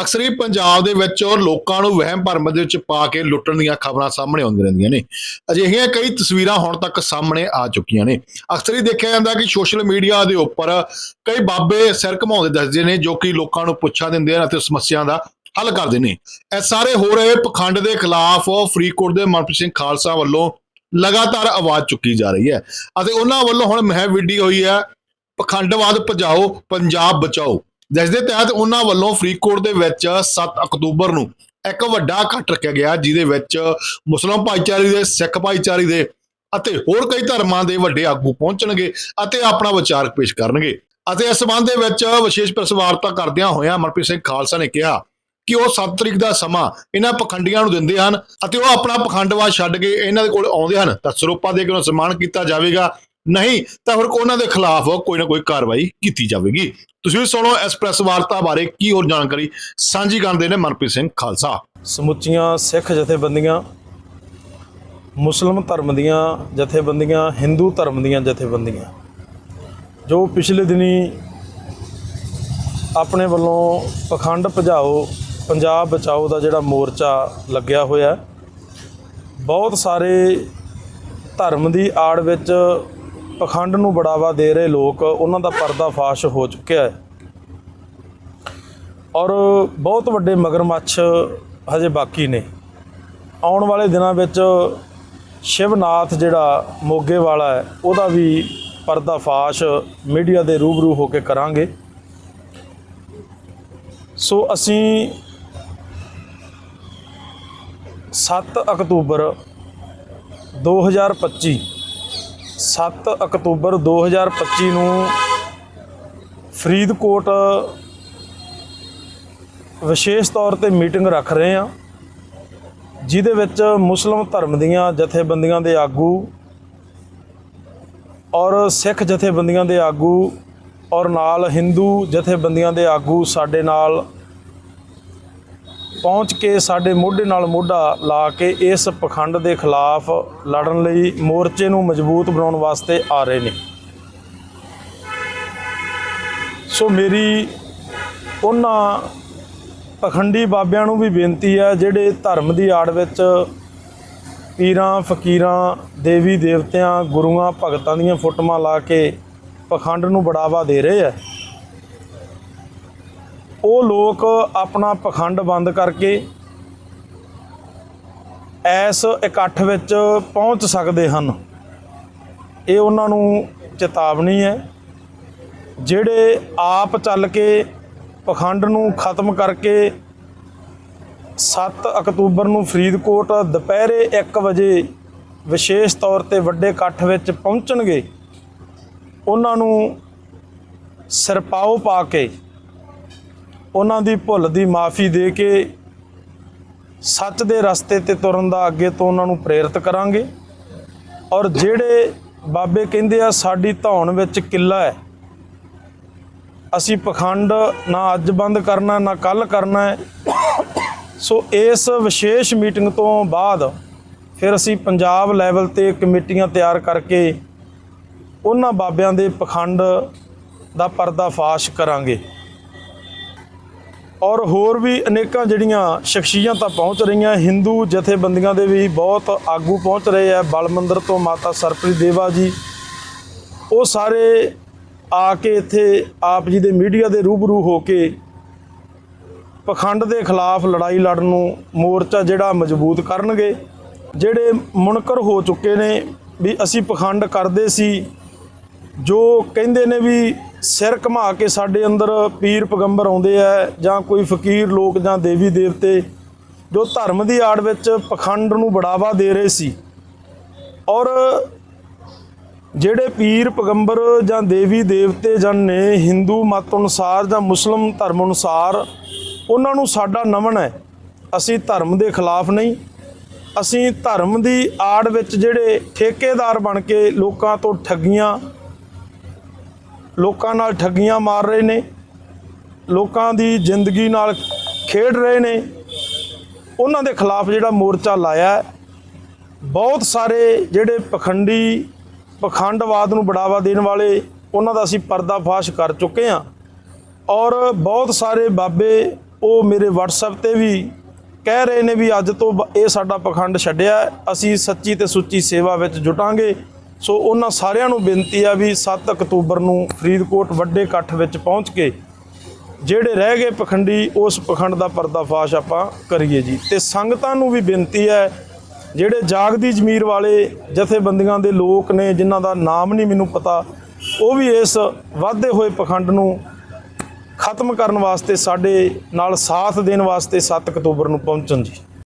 ਅਕਸਰ ਹੀ ਪੰਜਾਬ ਦੇ ਵਿੱਚ ਲੋਕਾਂ ਨੂੰ ਵਹਿਮ ਭਰਮ ਦੇ ਵਿੱਚ ਪਾ ਕੇ ਲੁੱਟਣ ਦੀਆਂ ਖਬਰਾਂ ਸਾਹਮਣੇ ਆਉਂਦੀਆਂ ਰਹਿੰਦੀਆਂ ਨੇ। ਅਜਿਹੀਆਂ ਕਈ ਤਸਵੀਰਾਂ ਹੁਣ ਤੱਕ ਸਾਹਮਣੇ ਆ ਚੁੱਕੀਆਂ ਨੇ। ਅਕਸਰ ਹੀ ਦੇਖਿਆ ਜਾਂਦਾ ਕਿ ਸੋਸ਼ਲ ਮੀਡੀਆ ਦੇ ਉੱਪਰ ਕਈ ਬਾਬੇ ਸਿਰ ਘਮਾਉਂਦੇ ਦੱਸਦੇ ਨੇ ਜੋ ਕਿ ਲੋਕਾਂ ਨੂੰ ਪੁੱਛਾਂ ਦਿੰਦੇ ਹਨ ਅਤੇ ਸਮੱਸਿਆ ਦਾ ਹੱਲ ਕਰਦੇ ਨੇ। ਇਹ ਸਾਰੇ ਹੋ ਰਹੇ ਪਖੰਡ ਦੇ ਖਿਲਾਫ ਫਰੀਦਕੋਟ ਦੇ ਮਨਪ੍ਰੀਤ ਸਿੰਘ ਖਾਲਸਾ ਵੱਲੋਂ ਲਗਾਤਾਰ ਆਵਾਜ਼ ਚੁੱਕੀ ਜਾ ਰਹੀ ਹੈ ਅਤੇ ਉਹਨਾਂ ਵੱਲੋਂ ਹੁਣ ਮਹਿਮ ਵਿੱਢੀ ਹੋਈ ਹੈ। ਪਖੰਡਵਾਦ ਭਜਾਓ, ਪੰਜਾਬ ਬਚਾਓ। ਜਿਸ ਦੇ ਤਹਿਤ ਉਹਨਾਂ ਵੱਲੋਂ ਫਰੀਦਕੋਟ ਦੇ ਵਿੱਚ 7 ਅਕਤੂਬਰ ਨੂੰ ਇੱਕ ਵੱਡਾ ਇਕੱਠ ਰੱਖਿਆ ਗਿਆ, ਜਿਹਦੇ ਵਿੱਚ ਮੁਸਲਮਾਨ ਭਾਈਚਾਰੇ ਦੇ, ਸਿੱਖ ਭਾਈਚਾਰੇ ਦੇ ਅਤੇ ਹੋਰ ਕਈ ਧਰਮਾਂ ਦੇ ਵੱਡੇ ਆਗੂ ਪਹੁੰਚਣਗੇ ਅਤੇ ਆਪਣਾ ਵਿਚਾਰ ਪੇਸ਼ ਕਰਨਗੇ। ਅਤੇ ਇਸ ਸੰਬੰਧ ਦੇ ਵਿੱਚ ਵਿਸ਼ੇਸ਼ ਪ੍ਰਸਵਾਰਤਾ ਕਰਦਿਆਂ ਹੋਇਆਂ ਮਨਪ੍ਰੀਤ ਸਿੰਘ ਖਾਲਸਾ ਨੇ ਕਿਹਾ ਕਿ ਉਹ 7 ਤਰੀਕ ਦਾ ਸਮਾਂ ਇਹਨਾਂ ਪਖੰਡੀਆਂ ਨੂੰ ਦਿੰਦੇ ਹਨ ਅਤੇ ਉਹ ਆਪਣਾ ਪਖੰਡਵਾ ਛੱਡ ਕੇ ਇਹਨਾਂ ਦੇ ਕੋਲ ਆਉਂਦੇ ਹਨ। ਤਾਂ ਸਰੋਪਾ ਦੇ ਕੇ ਉਹਨਾਂ ਸਨਮਾਨ ਕੀਤਾ ਜਾਵੇਗਾ। ਨਹੀਂ, ਤਾਂ ਫਿਰ ਉਹਨਾਂ ਦੇ ਖਿਲਾਫ ਕੋਈ ਨਾ ਕੋਈ ਕਾਰਵਾਈ ਕੀਤੀ ਜਾਵੇਗੀ। ਤੁਸੀਂ ਵੀ ਸੁਣੋ ਇਸ ਪ੍ਰੈਸ ਵਾਰਤਾ ਬਾਰੇ ਕੀ ਹੋਰ ਜਾਣਕਾਰੀ। ਸਾਂਝੀ ਕਰਦੇ ਨੇ ਮਨਪ੍ਰੀਤ ਸਿੰਘ ਖਾਲਸਾ। ਸਮੁੱਚੀਆਂ ਸਿੱਖ ਜਥੇਬੰਦੀਆਂ, ਮੁਸਲਮ ਧਰਮ ਦੀਆਂ ਜਥੇਬੰਦੀਆਂ, ਹਿੰਦੂ ਧਰਮ ਦੀਆਂ ਜਥੇਬੰਦੀਆਂ, ਜੋ ਪਿਛਲੇ ਦਿਨੀ ਆਪਣੇ ਵੱਲੋਂ ਪਖੰਡ ਭਜਾਓ, ਪੰਜਾਬ ਬਚਾਓ ਦਾ ਜਿਹੜਾ ਮੋਰਚਾ ਲੱਗਿਆ ਹੋਇਆ ਬਹੁਤ ਸਾਰੇ ਧਰਮ ਦੀ ਆੜ ਵਿੱਚ ਪਖੰਡ ਨੂੰ ਬੜਾਵਾ ਦੇ ਰਹੇ ਲੋਕ ਉਹਨਾਂ ਦਾ ਪਰਦਾਫਾਸ਼ ਹੋ ਚੁੱਕਿਆ ਹੈ। ਔਰ ਬਹੁਤ ਵੱਡੇ ਮਗਰਮੱਛ ਹਜੇ ਬਾਕੀ ਨੇ। ਆਉਣ ਵਾਲੇ ਦਿਨਾਂ ਵਿੱਚ ਸ਼ਿਵਨਾਥ ਜਿਹੜਾ ਮੋਗੇ ਵਾਲਾ ਹੈ, ਉਹਦਾ ਵੀ ਪਰਦਾਫਾਸ਼ ਮੀਡੀਆ ਦੇ ਰੂਬਰੂ ਹੋ ਕੇ ਕਰਾਂਗੇ। ਸੋ ਅਸੀਂ 7 ਅਕਤੂਬਰ 2025 7 ਅਕਤੂਬਰ 2025 ਨੂੰ ਫਰੀਦਕੋਟ ਵਿਸ਼ੇਸ਼ ਤੌਰ ਤੇ ਮੀਟਿੰਗ ਰੱਖ ਰਹੇ ਹਾਂ, ਜਿਹਦੇ ਵਿੱਚ ਮੁਸਲਮ ਧਰਮ ਦੀਆਂ ਜਥੇਬੰਦੀਆਂ ਦੇ ਆਗੂ ਔਰ ਸਿੱਖ ਜਥੇਬੰਦੀਆਂ ਦੇ ਆਗੂ ਔਰ ਨਾਲ ਹਿੰਦੂ ਜਥੇਬੰਦੀਆਂ ਦੇ ਆਗੂ ਸਾਡੇ ਨਾਲ ਪਹੁੰਚ ਕੇ ਸਾਡੇ ਮੋਢੇ ਨਾਲ ਮੋਢਾ ਲਾ ਕੇ ਇਸ ਪਖੰਡ ਦੇ ਖਿਲਾਫ ਲੜਨ ਲਈ ਮੋਰਚੇ ਨੂੰ ਮਜ਼ਬੂਤ ਬਣਾਉਣ ਵਾਸਤੇ ਆ ਰਹੇ ਨੇ। ਸੋ ਮੇਰੀ ਉਹਨਾਂ ਪਖੰਡੀ ਬਾਬਿਆਂ ਨੂੰ ਵੀ ਬੇਨਤੀ ਹੈ, ਜਿਹੜੇ ਧਰਮ ਦੀ ਆੜ ਵਿੱਚ ਪੀਰਾਂ, ਫਕੀਰਾਂ, ਦੇਵੀ ਦੇਵਤਿਆਂ, ਗੁਰੂਆਂ, ਭਗਤਾਂ ਦੀਆਂ ਫੋਟੋਆਂ ਲਾ ਕੇ ਪਖੰਡ ਨੂੰ ਬੜਾਵਾ ਦੇ ਰਹੇ ਆ ਉਹ ਲੋਕ ਆਪਣਾ ਪਖੰਡ ਬੰਦ ਕਰਕੇ ਐਸ ਇਕੱਠ ਵਿੱਚ ਪਹੁੰਚ ਸਕਦੇ ਹਨ। ਇਹ ਉਹਨਾਂ ਨੂੰ ਚੇਤਾਵਨੀ ਹੈ। ਜਿਹੜੇ ਆਪ ਚੱਲ ਕੇ ਪਖੰਡ ਨੂੰ ਖਤਮ ਕਰਕੇ 7 ਅਕਤੂਬਰ ਨੂੰ ਫਰੀਦਕੋਟ ਦੁਪਹਿਰੇ 1 ਵਜੇ ਵਿਸ਼ੇਸ਼ ਤੌਰ ਤੇ ਵੱਡੇ ਇਕੱਠ ਵਿੱਚ ਪਹੁੰਚਣਗੇ, ਉਹਨਾਂ ਨੂੰ ਸਿਰਪਾਓ ਪਾ ਕੇ ਉਹਨਾਂ ਦੀ ਭੁੱਲ ਦੀ ਮਾਫੀ ਦੇ ਕੇ ਸੱਚ ਦੇ ਰਸਤੇ ਤੇ ਤੁਰਨ ਦਾ ਅੱਗੇ ਤੋਂ ਉਹਨਾਂ ਨੂੰ ਪ੍ਰੇਰਿਤ ਕਰਾਂਗੇ। ਔਰ ਜਿਹੜੇ ਬਾਬੇ ਕਹਿੰਦੇ ਆ, ਸਾਡੀ ਧੌਣ ਵਿੱਚ ਕਿੱਲਾ ਹੈ। ਅਸੀਂ ਪਖੰਡ ਨਾ ਅੱਜ ਬੰਦ ਕਰਨਾ, ਨਾ ਕੱਲ ਕਰਨਾ ਹੈ। ਸੋ ਇਸ ਵਿਸ਼ੇਸ਼ ਮੀਟਿੰਗ ਤੋਂ ਬਾਅਦ ਫਿਰ ਅਸੀਂ ਪੰਜਾਬ ਲੈਵਲ ਤੇ ਕਮੇਟੀਆਂ ਤਿਆਰ ਕਰਕੇ ਉਹਨਾਂ ਬਾਬਿਆਂ ਦੇ ਪਖੰਡ ਦਾ ਪਰਦਾਫਾਸ਼ ਕਰਾਂਗੇ। ਔਰ ਹੋਰ ਵੀ ਅਨੇਕਾਂ ਜਿਹੜੀਆਂ ਸ਼ਖਸੀਅਤਾਂ ਪਹੁੰਚ ਰਹੀਆਂ, ਹਿੰਦੂ ਜਥੇਬੰਦੀਆਂ ਦੇ ਵੀ ਬਹੁਤ ਆਗੂ ਪਹੁੰਚ ਰਹੇ ਆ ਬਲਮੰਦਰ ਤੋਂ ਮਾਤਾ ਸਰਪ੍ਰੀਤ ਦੇਵਾ ਜੀ। ਉਹ ਸਾਰੇ ਆ ਕੇ ਇੱਥੇ ਆਪ ਜੀ ਦੇ ਮੀਡੀਆ ਦੇ ਰੂਬਰੂ ਹੋ ਕੇ ਪਖੰਡ ਦੇ ਖਿਲਾਫ ਲੜਾਈ ਲੜਨ ਨੂੰ ਮੋਰਚਾ ਜਿਹੜਾ ਮਜ਼ਬੂਤ ਕਰਨਗੇ। ਜਿਹੜੇ ਮੁਨਕਰ ਹੋ ਚੁੱਕੇ ਨੇ ਵੀ ਅਸੀਂ ਪਖੰਡ ਕਰਦੇ ਸੀ, ਜੋ ਕਹਿੰਦੇ ਨੇ ਵੀ ਸਿਰ ਘੁਮਾ ਕੇ ਸਾਡੇ ਅੰਦਰ ਪੀਰ ਪੈਗੰਬਰ ਆਉਂਦੇ ਆ ਜਾਂ ਕੋਈ ਫਕੀਰ ਲੋਕ ਜਾਂ ਦੇਵੀ ਦੇਵਤੇ ਜੋ ਧਰਮ ਦੀ ਆੜ ਵਿੱਚ ਪਖੰਡ ਨੂੰ ਬੜਾਵਾ ਦੇ ਰਹੇ ਸੀ। ਔਰ ਜਿਹੜੇ ਪੀਰ ਪੈਗੰਬਰ ਜਾਂ ਦੇਵੀ ਦੇਵਤੇ ਜਨ ਨੇ ਹਿੰਦੂ ਮਤ ਅਨੁਸਾਰ ਜਾਂ ਮੁਸਲਮ ਧਰਮ ਅਨੁਸਾਰ, ਉਹਨਾਂ ਨੂੰ ਸਾਡਾ ਨਮਨ ਹੈ। ਅਸੀਂ ਧਰਮ ਦੇ ਖਿਲਾਫ ਨਹੀਂ। ਅਸੀਂ ਧਰਮ ਦੀ ਆੜ ਵਿੱਚ ਜਿਹੜੇ ਠੇਕੇਦਾਰ ਬਣ ਕੇ ਲੋਕਾਂ ਤੋਂ ਠੱਗੀਆਂ ਲੋਕਾਂ ਨਾਲ ਠੱਗੀਆਂ ਮਾਰ ਰਹੇ ਨੇ, ਲੋਕਾਂ ਦੀ ਜ਼ਿੰਦਗੀ ਨਾਲ ਖੇਡ ਰਹੇ ਨੇ। ਉਹਨਾਂ ਦੇ ਖਿਲਾਫ ਜਿਹੜਾ ਮੋਰਚਾ ਲਾਇਆ ਬਹੁਤ ਸਾਰੇ ਜਿਹੜੇ ਪਖੰਡੀ, ਪਖੰਡਵਾਦ ਨੂੰ ਬੜਾਵਾ ਦੇਣ ਵਾਲੇ ਉਹਨਾਂ ਦਾ ਅਸੀਂ ਪਰਦਾਫਾਸ਼ ਕਰ ਚੁੱਕੇ ਹਾਂ। ਔਰ ਬਹੁਤ ਸਾਰੇ ਬਾਬੇ ਉਹ ਮੇਰੇ WhatsApp ਤੇ ਵੀ ਕਹਿ ਰਹੇ ਨੇ ਵੀ ਅੱਜ ਤੋਂ ਬ- ਇਹ ਸਾਡਾ ਪਖੰਡ ਛੱਡਿਆ ਅਸੀਂ ਸੱਚੀ ਤੇ ਸੁੱਚੀ ਸੇਵਾ ਵਿੱਚ ਜੁਟਾਂਗੇ। ਸੋ ਉਹਨਾਂ ਸਾਰਿਆਂ ਨੂੰ ਬੇਨਤੀ ਆ ਵੀ 7 ਅਕਤੂਬਰ ਨੂੰ ਫਰੀਦਕੋਟ ਵੱਡੇ ਇਕੱਠ ਵਿੱਚ ਪਹੁੰਚ ਕੇ ਜਿਹੜੇ ਰਹਿ ਗਏ ਪਖੰਡੀ, ਉਸ ਪਖੰਡ ਦਾ ਪਰਦਾਫਾਸ਼ ਆਪਾਂ ਕਰੀਏ ਜੀ। ਤੇ ਸੰਗਤਾਂ ਨੂੰ ਵੀ ਬੇਨਤੀ ਹੈ, ਜਿਹੜੇ ਜਾਗਦੀ ਜ਼ਮੀਰ ਵਾਲੇ ਜਥੇਬੰਦੀਆਂ ਦੇ ਲੋਕ ਨੇ, ਜਿਨ੍ਹਾਂ ਦਾ ਨਾਮ ਨਹੀਂ ਮੈਨੂੰ ਪਤਾ, ਉਹ ਵੀ ਇਸ ਵਾਧੇ ਹੋਏ ਪਖੰਡ ਨੂੰ ਖਤਮ ਕਰਨ ਵਾਸਤੇ, ਸਾਡੇ ਨਾਲ ਸਾਥ ਦੇਣ ਵਾਸਤੇ 7 ਅਕਤੂਬਰ ਨੂੰ ਪਹੁੰਚਣ ਜੀ।